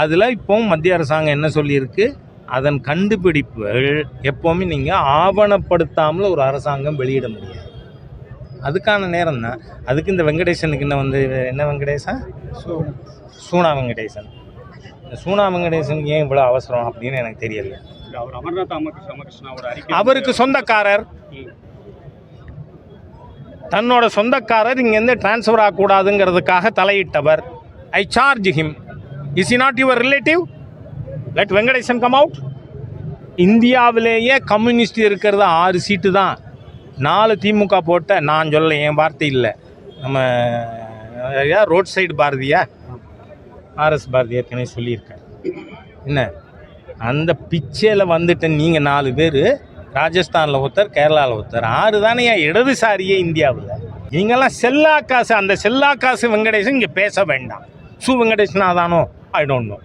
அதில் இப்போவும் மத்திய அரசாங்கம் என்ன சொல்லியிருக்கு? அதன் கண்டுபிடிப்புகள் எப்போவுமே நீங்கள் ஆவணப்படுத்தாமல் ஒரு அரசாங்கம் வெளியிட முடியாது. அதுக்கான நேரம் தான். அதுக்கு இந்த வெங்கடேசனுக்கு என்ன வந்து என்ன வெங்கடேசன் சூனா வெங்கடேசன். இந்த சூனா வெங்கடேசனுக்கு ஏன் இவ்வளோ அவசரம் அப்படின்னு எனக்கு தெரியல. அவருக்கு சொந்தக்காரர். தன்னோட சொந்தக்காரர் இங்கேருந்து டிரான்ஸ்ஃபர் ஆகக்கூடாதுங்கிறதுக்காக தலையிட்டவர். I charge him is he not your relative let Venkatesan come out இந்தியாவிலேயே கம்யூனிஸ்ட் இருக்கிறது ஆறு சீட்டு தான். நாலு திமுக போட்ட நான் சொல்ல என் வார்த்தை இல்லை. நம்ம ரோட் சைடு பாரதியா? ஆர்எஸ் பாரதி ஏற்கனவே சொல்லியிருக்கேன் என்ன? அந்த பிச்சையில் வந்துட்டு நீங்கள் நாலு பேர் ராஜஸ்தானில் ஒருத்தர் கேரளாவில் ஒருத்தர் ஆறு தானே இடதுசாரியே இந்தியாவில். நீங்களாம் செல்லா காசு அந்த செல்லா காசு வெங்கடேசன் இங்கே பேச வேண்டாம். சு வெங்கடேசன் தானோ I don't know.